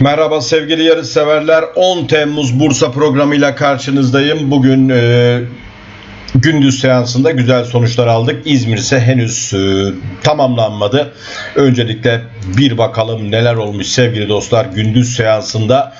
Merhaba sevgili yarış severler. 10 Temmuz Bursa programıyla karşınızdayım. Bugün e, gündüz seansında güzel sonuçlar aldık. İzmir ise henüz e, tamamlanmadı. Öncelikle bir bakalım neler olmuş sevgili dostlar gündüz seansında.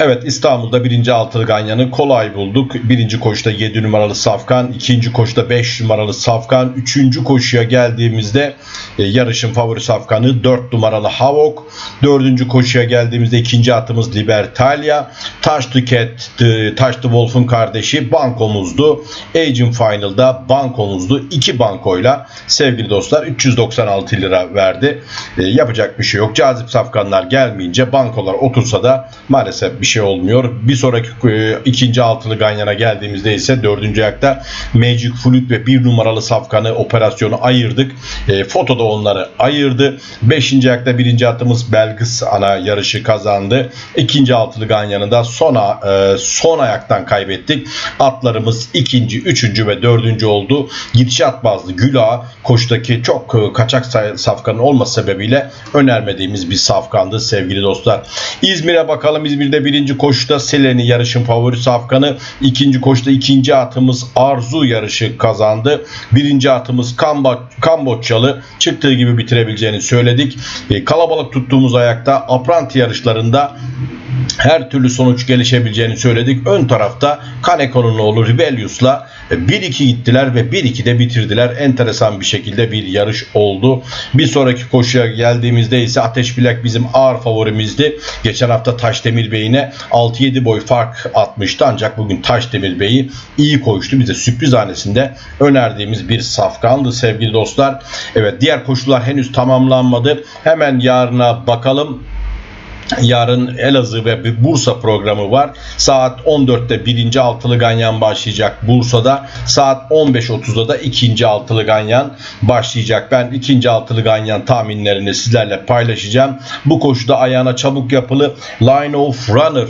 Evet İstanbul'da birinci altılı kolay bulduk. Birinci koşuda 7 numaralı Safkan, ikinci koşuda 5 numaralı Safkan, üçüncü koşuya geldiğimizde e, yarışın favori Safkan'ı 4 numaralı Havok, dördüncü koşuya geldiğimizde ikinci atımız Libertalia, Taş Tüket, Taş the Wolf'un kardeşi bankomuzdu. Agent Final'da bankomuzdu. iki bankoyla sevgili dostlar 396 lira verdi. E, yapacak bir şey yok. Cazip Safkanlar gelmeyince bankolar otursa da maalesef bir şey olmuyor. Bir sonraki e, ikinci altılı Ganyan'a geldiğimizde ise dördüncü ayakta Magic Flute ve bir numaralı safkanı operasyonu ayırdık. E, fotoda onları ayırdı. Beşinci ayakta birinci atımız Belgis ana yarışı kazandı. İkinci altılı Ganyan'ı da sona, e, son ayaktan kaybettik. Atlarımız ikinci, üçüncü ve dördüncü oldu. Gidişat bazlı Güla koştaki çok e, kaçak safkanın olması sebebiyle önermediğimiz bir safkandı sevgili dostlar. İzmir'e bakalım. İzmir'de birinci koşuda Seleni yarışın favori safkanı. ikinci koşuda ikinci atımız Arzu yarışı kazandı. Birinci atımız Kambo Kamboçyalı çıktığı gibi bitirebileceğini söyledik. E, kalabalık tuttuğumuz ayakta apranti yarışlarında her türlü sonuç gelişebileceğini söyledik. Ön tarafta Kaneko'nun oğlu Rebellius'la 1-2 gittiler ve 1-2'de bitirdiler. Enteresan bir şekilde bir yarış oldu. Bir sonraki koşuya geldiğimizde ise Ateş Bilek bizim ağır favorimizdi. Geçen hafta Taşdemir Bey'ine 6-7 boy fark atmıştı. Ancak bugün Taşdemir Bey'i iyi koştu. Bize sürpriz hanesinde önerdiğimiz bir safkandı sevgili dostlar. Evet diğer koşular henüz tamamlanmadı. Hemen yarına bakalım. Yarın Elazığ ve Bursa programı var. Saat 14'te birinci altılı ganyan başlayacak Bursa'da. Saat 15.30'da da ikinci altılı ganyan başlayacak. Ben ikinci altılı ganyan tahminlerini sizlerle paylaşacağım. Bu koşuda ayağına çabuk yapılı Line of Runner.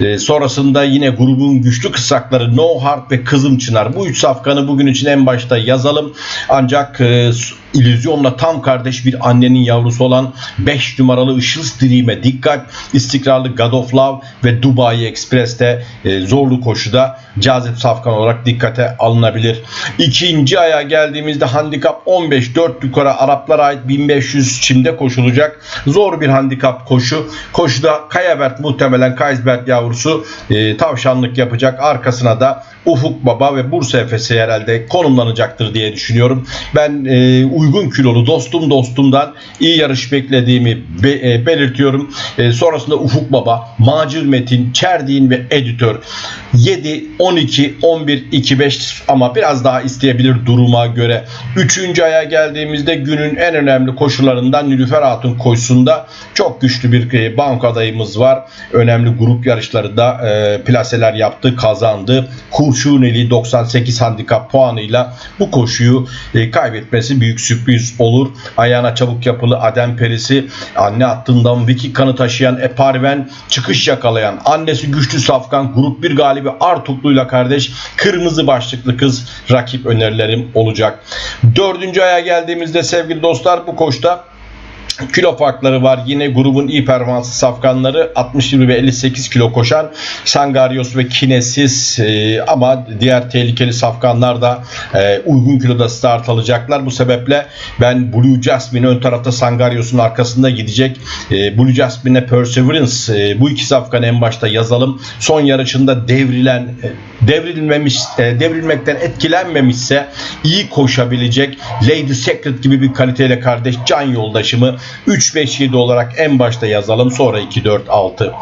Ee, sonrasında yine grubun güçlü kısakları No Heart ve Kızım Çınar. Bu üç safkanı bugün için en başta yazalım. Ancak e, illüzyonla tam kardeş bir annenin yavrusu olan 5 numaralı Işıl Stream'e dikkat. İstikrarlı God of Love ve Dubai Express'te e, zorlu koşuda cazip safkan olarak dikkate alınabilir. İkinci aya geldiğimizde handikap 15 4 yukarı Araplara ait 1500 çimde koşulacak. Zor bir handikap koşu. Koşuda Kayabert muhtemelen Kaysberg yavrusu e, tavşanlık yapacak. Arkasına da Ufuk Baba ve Bursa Efes'i herhalde konumlanacaktır diye düşünüyorum. Ben e, uygun kilolu dostum dostumdan iyi yarış beklediğimi be- e, belirtiyorum. E, sonrasında Ufuk Baba, Macir Metin, Çerdin ve Editör 7, 12, 11, 2, 5 ama biraz daha isteyebilir duruma göre. Üçüncü aya geldiğimizde günün en önemli koşularından Nilüfer Hatun koşusunda çok güçlü bir e, banko adayımız var. Önemli grup yarışlarında e, plaseler yaptı, kazandı. Kurşuneli 98 handikap puanıyla bu koşuyu e, kaybetmesi büyük sürpriz olur. Ayağına çabuk yapılı Adem Perisi, anne hattından Viki kanı taşıyan Eparven, çıkış yakalayan annesi güçlü safkan, grup bir galibi Artuklu'yla kardeş, kırmızı başlıklı kız rakip önerilerim olacak. Dördüncü aya geldiğimizde sevgili dostlar bu koşta kilo farkları var. Yine grubun iyi performanslı safkanları 60 ve 58 kilo koşan Sangarios ve Kinesis e, ama diğer tehlikeli safkanlar da e, uygun kiloda start alacaklar. Bu sebeple ben Blue Jasmine ön tarafta Sangarios'un arkasında gidecek. E, Blue Jasmine'e Perseverance e, bu iki safkanı en başta yazalım. Son yarışında devrilen e, devrilmemiş e, devrilmekten etkilenmemişse iyi koşabilecek Lady Secret gibi bir kaliteyle kardeş can yoldaşımı 3-5-7 olarak en başta yazalım. Sonra 2-4-6.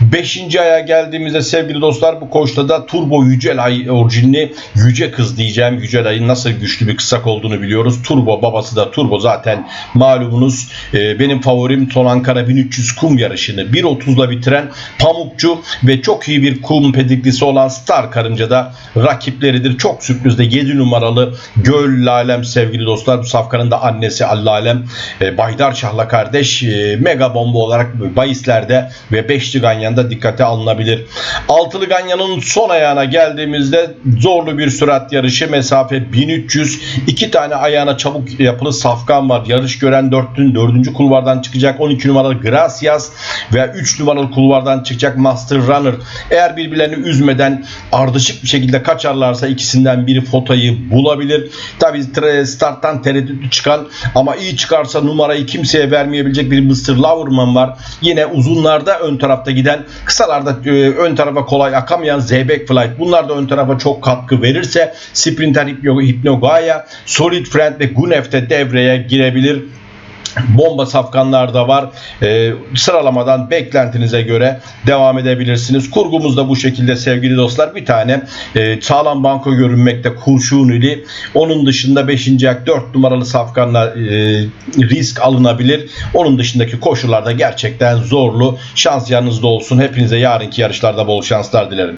5. aya geldiğimizde sevgili dostlar bu koşta da Turbo Yücelay orijinli Yüce Kız diyeceğim. Yücelay'ın nasıl güçlü bir kısak olduğunu biliyoruz. Turbo babası da Turbo zaten malumunuz. Ee, benim favorim Son Ankara 1300 kum yarışını 1.30'la bitiren Pamukçu ve çok iyi bir kum pedigrisi olan Star Karınca'da rakipleridir. Çok sürprizde 7 numaralı Göl Lalem sevgili dostlar. Bu safkanın da annesi Allalem e, Baydar Şah Şahla kardeş e, mega bomba olarak bahislerde ve beşli ganyanda dikkate alınabilir. Altılı ganyanın son ayağına geldiğimizde zorlu bir sürat yarışı mesafe 1300 iki tane ayağına çabuk yapılı safkan var. Yarış gören 4'ün 4. kulvardan çıkacak 12 numaralı Gracias ve 3 numaralı kulvardan çıkacak Master Runner. Eğer birbirlerini üzmeden ardışık bir şekilde kaçarlarsa ikisinden biri fotayı bulabilir. Tabi starttan tereddütlü çıkan ama iyi çıkarsa numarayı kimseye vermeyebilecek bir Mr. Loverman var. Yine uzunlarda ön tarafta giden kısalarda e, ön tarafa kolay akamayan Zeybek Flight. Bunlar da ön tarafa çok katkı verirse Sprinter Hypno, Hypnogaya, Solid Friend ve Gunef de devreye girebilir bomba safkanlar da var. Ee, sıralamadan beklentinize göre devam edebilirsiniz. Kurgumuz da bu şekilde sevgili dostlar. Bir tane e, sağlam banko görünmekte Kurşunili. Onun dışında 5. ayak 4 numaralı safkanla e, risk alınabilir. Onun dışındaki koşullarda gerçekten zorlu. Şans yanınızda olsun. Hepinize yarınki yarışlarda bol şanslar dilerim.